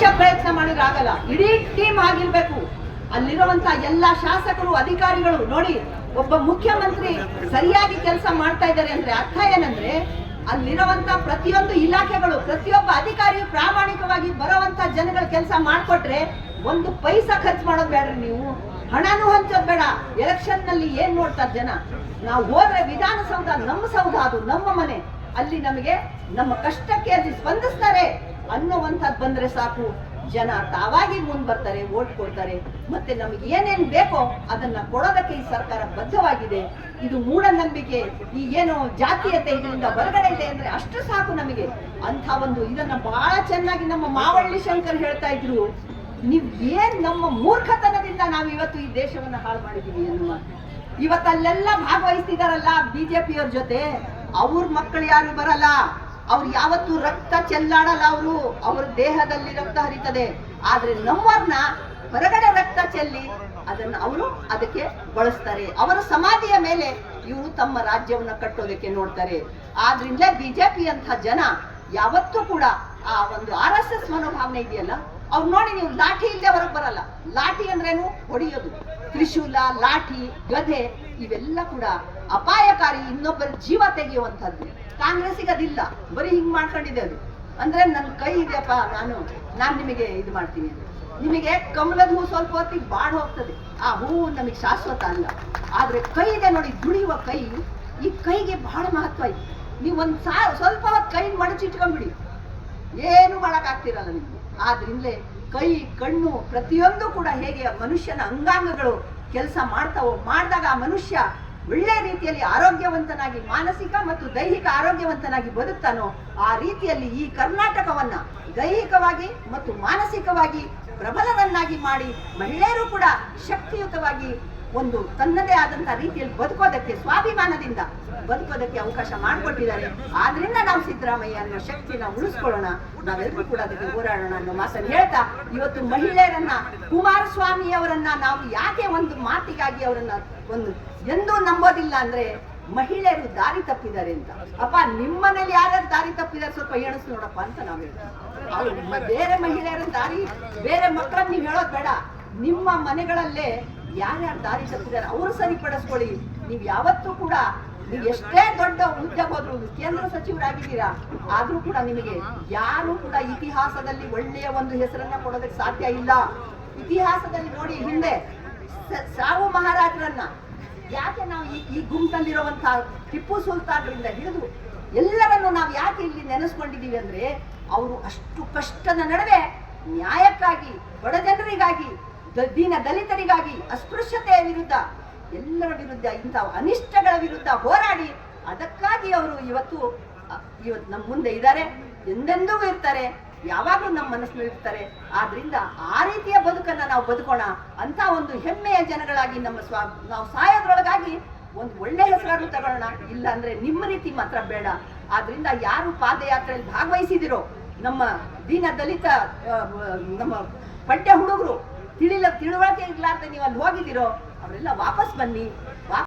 ನಿಮಿಷ ಪ್ರಯತ್ನ ಮಾಡಿದ್ರೆ ಆಗಲ್ಲ. ಇಡೀ ಟೀಮ್ ಆಗಿರ್ಬೇಕು. ಅಲ್ಲಿರುವಂತ ಎಲ್ಲ ಶಾಸಕರು, ಅಧಿಕಾರಿಗಳು ನೋಡಿ, ಒಬ್ಬ ಮುಖ್ಯಮಂತ್ರಿ ಸರಿಯಾಗಿ ಕೆಲಸ ಮಾಡ್ತಾ ಇದ್ದಾರೆ ಅಂದ್ರೆ ಅರ್ಥ ಏನಂದ್ರೆ, ಅಲ್ಲಿರುವಂತ ಪ್ರತಿಯೊಂದು ಇಲಾಖೆಗಳು, ಪ್ರತಿಯೊಬ್ಬ ಅಧಿಕಾರಿಯು ಪ್ರಾಮಾಣಿಕವಾಗಿ ಬರುವಂತ ಜನಗಳ ಕೆಲಸ ಮಾಡಿಕೊಟ್ರೆ ಒಂದು ಪೈಸಾ ಖರ್ಚು ಮಾಡೋದು ಬೇಡ್ರಿ ನೀವು. ಹಣನು ಹಂಚೋದ್ ಬೇಡ. ಎಲೆಕ್ಷನ್ನಲ್ಲಿ ಏನ್ ನೋಡ್ತಾರೆ ಜನ? ನಾವು ಹೋದ್ರೆ ವಿಧಾನಸೌಧ, ನಮ್ಮ ಸೌಧ, ಅದು ನಮ್ಮ ಮನೆ. ಅಲ್ಲಿ ನಮಗೆ ನಮ್ಮ ಕಷ್ಟಕ್ಕೆ ಅಲ್ಲಿ ಸ್ಪಂದಿಸ್ತಾರೆ. ಅನ್ನುವಂಥದ್ದು ಬಂದ್ರೆ ಸಾಕು. ಜನ ತಾವಾಗಿ ಮುಂದೆ ಬರ್ತಾರೆ ಓಟ್ ಕೊಡ್ತಾರೆ. ಮತ್ತೆ ನಮಗೆ ಏನೇನ್ ಬೇಕೋ ಅದನ್ನ ಕೊಡೋದಕ್ಕೆ ಈ ಸರ್ಕಾರ ಬದ್ಧವಾಗಿದೆ. ಇದು ಮೂಢನಂಬಿಕೆ. ಈ ಏನು ಜಾತೀಯತೆ ಇದರಿಂದ ಹೊರಗಡೆ ಇದೆ ಅಂದ್ರೆ ಅಷ್ಟು ಸಾಕು ನಮಗೆ. ಅಂತ ಒಂದು ಇದನ್ನ ಬಹಳ ಚೆನ್ನಾಗಿ ನಮ್ಮ ಮಾವಳ್ಳಿ ಶಂಕರ್ ಹೇಳ್ತಾ ಇದ್ರು. ನೀವ್ ಏನ್ ನಮ್ಮ ಮೂರ್ಖತನದಿಂದ ನಾವು ಇವತ್ತು ಈ ದೇಶವನ್ನ ಹಾಳು ಮಾಡಿದೀವಿ ಅನ್ನುವ. ಇವತ್ತಲ್ಲೆಲ್ಲ ಭಾಗವಹಿಸ್ತಿದಾರಲ್ಲ ಬಿಜೆಪಿಯವ್ರ ಜೊತೆ. ಅವ್ರ ಮಕ್ಕಳು ಯಾರು ಬರಲ್ಲ. ಅವ್ರು ಯಾವತ್ತು ರಕ್ತ ಚೆಲ್ಲಾಡಲ್ಲ ಅವರು. ಅವ್ರ ದೇಹದಲ್ಲಿ ರಕ್ತ ಹರಿತದೆ. ಆದ್ರೆ ನಮ್ಮವ್ರನ್ನ ಹೊರಗಡೆ ರಕ್ತ ಚೆಲ್ಲಿ ಅದನ್ನ ಅವರು ಅದಕ್ಕೆ ಬಳಸ್ತಾರೆ. ಅವರ ಸಮಾಧಿಯ ಮೇಲೆ ಇವರು ತಮ್ಮ ರಾಜ್ಯವನ್ನ ಕಟ್ಟೋದಕ್ಕೆ ನೋಡ್ತಾರೆ. ಆದ್ರಿಂದ ಬಿಜೆಪಿ ಅಂತ ಜನ ಯಾವತ್ತೂ ಕೂಡ ಆ ಒಂದು ಆರ್ ಎಸ್ ಎಸ್ ಮನೋಭಾವನೆ ಇದೆಯಲ್ಲ, ಅವ್ರು ನೋಡಿ ನೀವು ಲಾಠಿ ಇಲ್ಲದೆ ಹೊರಗೆ ಬರಲ್ಲ. ಲಾಠಿ ಅಂದ್ರೇನು? ಹೊಡೆಯೋದು. ತ್ರಿಶೂಲ, ಲಾಠಿ ಗದೆ ಇವೆಲ್ಲ ಕೂಡ ಅಪಾಯಕಾರಿ ಇನ್ನೊಬ್ಬರ ಜೀವ ತೆಗೆಯುವಂಥದ್ದು. ಕಾಂಗ್ರೆಸ್ಸಿಗೆ ಅದಿಲ್ಲ. ಬರೀ ಹಿಂಗ್ ಮಾಡ್ಕೊಂಡಿದೆ ಅದು. ಅಂದ್ರೆ ನನ್ನ ಕೈ ಇದೆಯಪ್ಪ, ನಾನು ನಾನು ನಿಮಗೆ ಇದು ಮಾಡ್ತೀನಿ. ನಿಮಗೆ ಕಮಲದ ಹೂ ಸ್ವಲ್ಪ ಹೊತ್ತಿಗೆ ಬಾಡ್ ಹೋಗ್ತದೆ. ಆ ಹೂವು ನಮಗೆ ಶಾಶ್ವತ ಅಲ್ಲ. ಆದ್ರೆ ಕೈ ಇದೆ ನೋಡಿ, ದುಡಿಯುವ ಕೈ, ಈ ಕೈಗೆ ಬಹಳ ಮಹತ್ವ ಇದೆ. ನೀವು ಒಂದ್ ಸಾ, ಸ್ವಲ್ಪ ಹೊತ್ತು ಕೈ ಮಡಚಿಟ್ಕೊಂಡ್ಬಿಡಿ. ಏನು ಮಾಡಕ್ಕಾಗ್ತಿರಲ್ಲ ನಿಮಗೆ. ಆದ್ರಿಂದಲೇ ಕೈ, ಕಣ್ಣು ಪ್ರತಿಯೊಂದು ಕೂಡ ಹೇಗೆ ಮನುಷ್ಯನ ಅಂಗಾಂಗಗಳು ಕೆಲಸ ಮಾಡ್ತಾವೋ, ಮಾಡಿದಾಗ ಆ ಮನುಷ್ಯ ಒಳ್ಳೆ ರೀತಿಯಲ್ಲಿ ಆರೋಗ್ಯವಂತನಾಗಿ, ಮಾನಸಿಕ ಮತ್ತು ದೈಹಿಕ ಆರೋಗ್ಯವಂತನಾಗಿ ಬದುಕ್ತಾನೋ, ಆ ರೀತಿಯಲ್ಲಿ ಈ ಕರ್ನಾಟಕವನ್ನ ದೈಹಿಕವಾಗಿ ಮತ್ತು ಮಾನಸಿಕವಾಗಿ ಪ್ರಬಲವನ್ನಾಗಿ ಮಾಡಿ, ಮಹಿಳೆಯರು ಕೂಡ ಶಕ್ತಿಯುತವಾಗಿ ಒಂದು ತನ್ನದೇ ಆದಂತಹ ರೀತಿಯಲ್ಲಿ ಬದುಕೋದಕ್ಕೆ ಸ್ವಾಭಿಮಾನದಿಂದ ಬದುಕೋದಕ್ಕೆ ಅವಕಾಶ ಮಾಡಿಕೊಟ್ಟಿದ್ದಾರೆ. ಆದ್ರಿಂದ ನಾವು ಸಿದ್ದರಾಮಯ್ಯ ಅನ್ನೋ ಶಕ್ತಿನ ಉಳಿಸ್ಕೊಳ್ಳೋಣ. ನಾವೆಲ್ಲರೂ ಕೂಡ ಅದಕ್ಕೆ ಹೋರಾಡೋಣ ಅನ್ನೋ ಮಾತನ್ನು ಹೇಳ್ತಾ, ಇವತ್ತು ಮಹಿಳೆಯರನ್ನ, ಕುಮಾರಸ್ವಾಮಿ ಅವರನ್ನ ನಾವು ಯಾಕೆ ಒಂದು ಮಾತಿಗಾಗಿ ಅವರನ್ನ ಒಂದು ಎಂದೂ ನಂಬೋದಿಲ್ಲ ಅಂದ್ರೆ ಮಹಿಳೆಯರು ದಾರಿ ತಪ್ಪಿದ್ದಾರೆ ಅಂತ. ಅಪ್ಪ ನಿಮ್ಮನೇಲಿ ಯಾರ್ಯಾರು ದಾರಿ ತಪ್ಪಿದ್ದಾರೆ? ಸ್ವಲ್ಪ ಎಣಿಸ್ ನೋಡಪ್ಪ ಅಂತ ನಾವು ಹೇಳ್ತೀವಿ. ಬೇರೆ ಮಹಿಳೆಯರ ದಾರಿ, ಬೇರೆ ಮಕ್ಕಳನ್ನ ನೀವು ಹೇಳೋದು ಬೇಡ. ನಿಮ್ಮ ಮನೆಗಳಲ್ಲೇ ಯಾರ್ಯಾರು ದಾರಿ ತಪ್ಪಿದ್ದಾರೆ ಅವರು ಸರಿಪಡಿಸ್ಕೊಳ್ಳಿ. ನೀವು ಯಾವತ್ತೂ ಕೂಡ, ನೀವು ಎಷ್ಟೇ ದೊಡ್ಡ ಹುದ್ದೆ ಹೋದ್ರು ಕೇಂದ್ರ ಸಚಿವರಾಗಿದ್ದೀರಾ, ಆದ್ರೂ ಕೂಡ ನಿಮಗೆ ಯಾರು ಕೂಡ ಇತಿಹಾಸದಲ್ಲಿ ಒಳ್ಳೆಯ ಒಂದು ಹೆಸರನ್ನ ಕೊಡೋದಕ್ಕೆ ಸಾಧ್ಯ ಇಲ್ಲ. ಇತಿಹಾಸದಲ್ಲಿ ನೋಡಿ ಹಿಂದೆ ಸಾವು ಮಹಾರಾಜರನ್ನ. ಯಾಕೆ ನಾವು ಈ ಈ ಗುಂಪಲ್ಲಿರುವಂತಹ ಟಿಪ್ಪು ಸುಲ್ತಾನ್ರಿಂದ ಹಿಡಿದು ಎಲ್ಲರನ್ನು ನಾವು ಯಾಕೆ ಇಲ್ಲಿ ನೆನೆಸ್ಕೊಂಡಿದ್ದೀವಿ ಅಂದ್ರೆ ಅವರು ಅಷ್ಟು ಕಷ್ಟದ ನಡುವೆ ನ್ಯಾಯಕ್ಕಾಗಿ, ಬಡ ಜನರಿಗಾಗಿ ದೀನ ದಲಿತರಿಗಾಗಿ ಅಸ್ಪೃಶ್ಯತೆಯ ವಿರುದ್ಧ, ಎಲ್ಲರ ವಿರುದ್ಧ ಇಂಥ ಅನಿಷ್ಟಗಳ ವಿರುದ್ಧ ಹೋರಾಡಿ ಅದಕ್ಕಾಗಿ ಅವರು ಇವತ್ತು ಇವತ್ತು ನಮ್ಮ ಮುಂದೆ ಇದ್ದಾರೆ, ಎಂದೆಂದೂ ಇರ್ತಾರೆ. ಯಾವಾಗಲೂ ನಮ್ಮ ಮನಸ್ಸಿನಲ್ಲಿ ಇರ್ತಾರೆ. ಆದ್ರಿಂದ ಆ ರೀತಿಯ ಬದುಕನ್ನ ನಾವು ಬದುಕೋಣ. ಅಂತ ಒಂದು ಹೆಮ್ಮೆಯ ಜನಗಳಾಗಿ ನಮ್ಮ ಸ್ವಾ, ನಾವು ಸಾಯೋದ್ರೊಳಗಾಗಿ ಒಂದು ಒಳ್ಳೆ ಹೆಸರಾದ್ರು ತಗೊಳ್ಳೋಣ. ಇಲ್ಲ ಅಂದ್ರೆ ನಿಮ್ಮ ರೀತಿ ಮಾತ್ರ ಬೇಡ. ಆದ್ರಿಂದ ಯಾರು ಪಾದಯಾತ್ರೆಯಲ್ಲಿ ಭಾಗವಹಿಸಿದಿರೋ ನಮ್ಮ ದೀನ ದಲಿತ ನಮ್ಮ ಪಠ್ಯ ಹುಡುಗರು, ತಿಳಿಲ, ತಿಳುವಳಿಕೆ ಇರ್ಲಾರ್ದೆ ನೀವು ಅಲ್ಲಿ ಹೋಗಿದ್ದೀರೋ ಅವರೆಲ್ಲ ವಾಪಸ್ ಬನ್ನಿ.